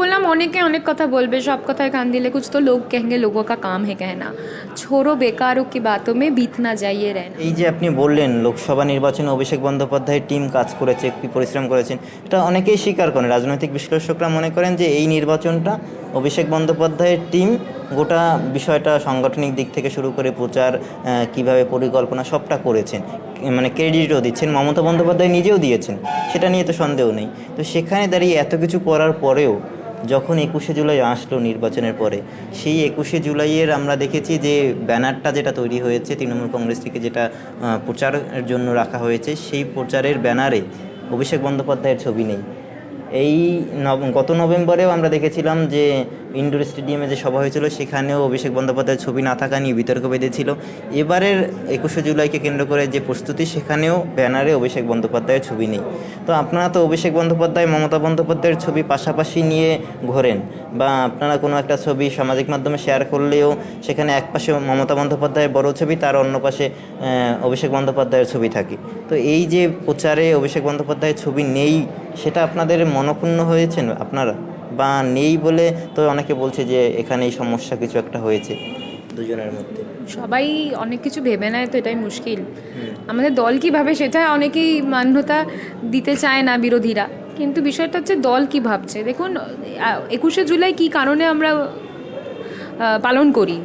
বললাম, অনেকে অনেক কথা বলবে, সব কথায় কান দিলে কুছ তো লোক কেহেঙ্গে লোকো কা কাম হে কেহনা। ছোড়ো বেকারও কি বাতো মে, বিত না যাইয়ে রেনা এই যে আপনি বললেন, লোকসভা নির্বাচনে, অভিষেক বন্দ্যোপাধ্যায়ের টিম কাজ করেছে কি পরিশ্রম করেছেন, এটা অনেকেই স্বীকার করেন। রাজনৈতিক বিশ্লেষকরা মনে করেন যে এই নির্বাচনটা অভিষেক বন্দ্যোপাধ্যায়ের টিম গোটা বিষয়টা সাংগঠনিক দিক থেকে শুরু করে প্রচার কীভাবে পরিকল্পনা সবটা করেছেন। মানে ক্রেডিটও দিচ্ছেন, মমতা বন্দ্যোপাধ্যায় নিজেও দিয়েছেন, সেটা নিয়ে তো সন্দেহ নেই। তো সেখানে দাঁড়িয়ে এত কিছু করার পরেও যখন একুশে জুলাই আসলো নির্বাচনের পরে, সেই একুশে জুলাইয়ের আমরা দেখেছি যে ব্যানারটা যেটা তৈরি হয়েছে, তৃণমূল কংগ্রেস থেকে যেটা প্রচারের জন্য রাখা হয়েছে, সেই প্রচারের ব্যানারে অভিষেক বন্দ্যোপাধ্যায়ের ছবি নেই। এই গত নভেম্বরেও আমরা দেখেছিলাম যে ইনডোর স্টেডিয়ামে যে সভা হয়েছিল, সেখানেও অভিষেক বন্দ্যোপাধ্যায়ের ছবি না থাকা নিয়ে বিতর্ক বেঁধেছিল। এবারের একুশে জুলাইকে কেন্দ্র করে যে প্রস্তুতি, সেখানেও ব্যানারে অভিষেক বন্দ্যোপাধ্যায়ের ছবি নেই। তো আপনারা তো অভিষেক বন্দ্যোপাধ্যায়, মমতা বন্দ্যোপাধ্যায়ের ছবি পাশাপাশি নিয়ে ঘোরেন বা আপনারা কোনো একটা ছবি সামাজিক মাধ্যমে শেয়ার করলেও সেখানে এক পাশে মমতা বন্দ্যোপাধ্যায়ের বড় ছবি, তার অন্য পাশে অভিষেক বন্দ্যোপাধ্যায়ের ছবি থাকে। তো এই যে প্রচারে অভিষেক বন্দ্যোপাধ্যায়ের ছবি নেই সেটা আপনাদের মনক্ষুণ্ণ হয়েছেন আপনারা? বা নেই বলে তো অনেকে বলছে যে এখানে এই সমস্যা কিছু একটা হয়েছে। দুজনের মধ্যে। সবাই অনেক কিছু ভেবে নেয় তো এটাই মুশকিল। আমাদের দল কি ভাবে সেটা অনেকেই মান্যতা দিতে চায় না বিরোধীরা। কিন্তু বিষয়টা হচ্ছে দল কি ভাবছে? দেখুন একুশে জুলাই কি কারণে আমরা পালন করি?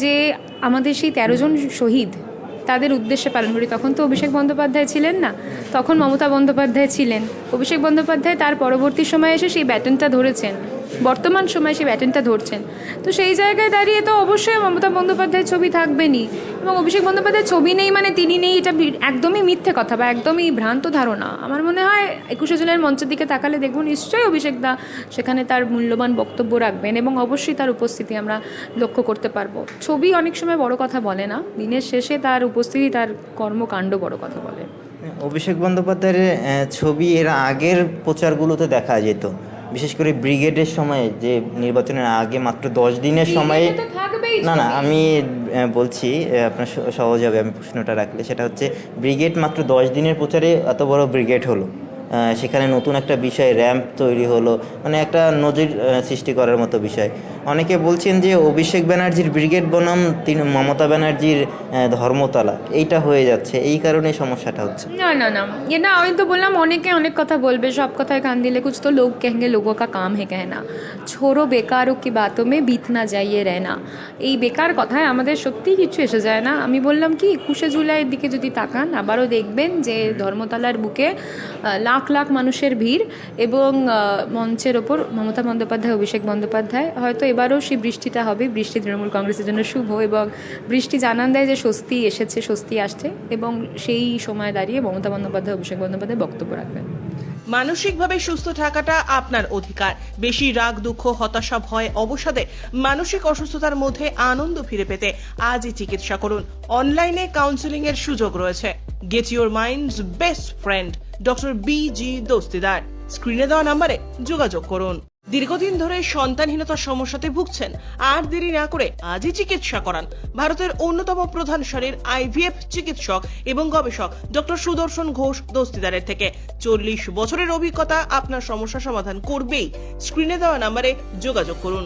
যে আমাদের সেই তেরো জন শহীদ তাদের উদ্দেশ্যে পালন করি। তখন তো অভিষেক বন্দ্যোপাধ্যায় ছিলেন না। তখন মমতা বন্দ্যোপাধ্যায় ছিলেন। অভিষেক বন্দ্যোপাধ্যায় তার পরবর্তী সময়ে এসে সেই ব্যাটনটা ধরেছেন। বর্তমান সময়ে সেই ব্যাটেনটা ধরছেন। তো সেই জায়গায় দাঁড়িয়ে তো অবশ্যই মমতা বন্দ্যোপাধ্যায়ের ছবি থাকবেনই এবং অভিষেক বন্দ্যোপাধ্যায়ের ছবি নেই মানে তিনি নেই, এটা একদমই মিথ্যে কথা বা একদমই ভ্রান্ত ধারণা। আমার মনে হয় একুশে জুলাইয়ের মঞ্চের দিকে তাকালে দেখব নিশ্চয়ই অভিষেক দা সেখানে তার মূল্যবান বক্তব্য রাখবেন এবং অবশ্যই তার উপস্থিতি আমরা লক্ষ্য করতে পারব। ছবি অনেক সময় বড় কথা বলে না, দিনের শেষে তার উপস্থিতি, তার কর্মকাণ্ড বড় কথা বলে। অভিষেক বন্দ্যোপাধ্যায়ের ছবি এর আগের প্রচারগুলোতে দেখা যেত। বিশেষ করে ব্রিগেডের সময়ে যে নির্বাচনের আগে মাত্র দশ দিনের সময়ে না না আমি বলছি আপনার সহজ হবে আমি প্রশ্নটা রাখলে। সেটা হচ্ছে ব্রিগেড মাত্র দশ দিনের প্রচারে এত বড় ব্রিগেড হলো। সেখানে নতুন একটা বিষয় র্যাম্প তৈরি হলো। মানে একটা নজির সৃষ্টি করার মতো বিষয়। অনেকে বলছেন যে অভিষেক ব্যানার্জির ব্রিগেড বনাম, তিনি মমতা ব্যানার্জির ধর্মতলা। এইটা হয়ে যাচ্ছে। এই কারণে সমস্যাটা হচ্ছে। না না না। এ না, আমি তো বললাম, অনেকে অনেক কথা বলবে। সব কথায় কান দিলে কুছ তো লোক কেহেঙ্গে, লোগো কা কাম হে কেহনা। ছোড়ো ও কি বাতো মে, বিত না যাইয়ে রেনা এই বেকার কথায় আমাদের সত্যিই কিছু এসে যায় না। আমি বললাম কি, একুশে জুলাইয়ের দিকে যদি তাকান, আবারও দেখবেন যে ধর্মতলার বুকে লাফ লাখ লাখ মানুষের ভিড় এবং মঞ্চের ওপর মমতা বন্দ্যোপাধ্যায়, অভিষেক বন্দ্যোপাধ্যায়। হয়তো এবারও সেই বৃষ্টিটা হবে। বৃষ্টি তৃণমূল কংগ্রেসের জন্য শুভ এবং বৃষ্টি জানান দেয় যে স্বস্তি এসেছে, স্বস্তি আসছে এবং সেই সময় দাঁড়িয়ে মমতা বন্দ্যোপাধ্যায়, অভিষেক বন্দ্যোপাধ্যায় বক্তব্য রাখবেন। মানসিকভাবে সুস্থ থাকাটা আপনার অধিকার। বেশি রাগ, দুঃখ, হতাশা, ভয়, অবসাদে মানসিক অসুস্থতার মধ্যে আনন্দ ফিরে পেতে আজই চিকিৎসা করুন। অনলাইনে কাউন্সিলিং এর সুযোগ রয়েছে। Get your minds best friend doctor B G Dastidar স্ক্রিনে দেওয়া নাম্বারে যোগাযোগ করুন। দীর্ঘদিন ধরে সন্তানহীনতার সমস্যাতে ভুগছেন। আর দেরি না করে আজই চিকিৎসা করান। ভারতের অন্যতম প্রধান সারির আইভিএফ চিকিৎসক এবং গবেষক ডক্টর সুদর্শন ঘোষ দস্তিদারের থেকে। চল্লিশ বছরের অভিজ্ঞতা আপনার সমস্যা সমাধান করবেই। স্ক্রিনে দেওয়া নাম্বারে যোগাযোগ করুন।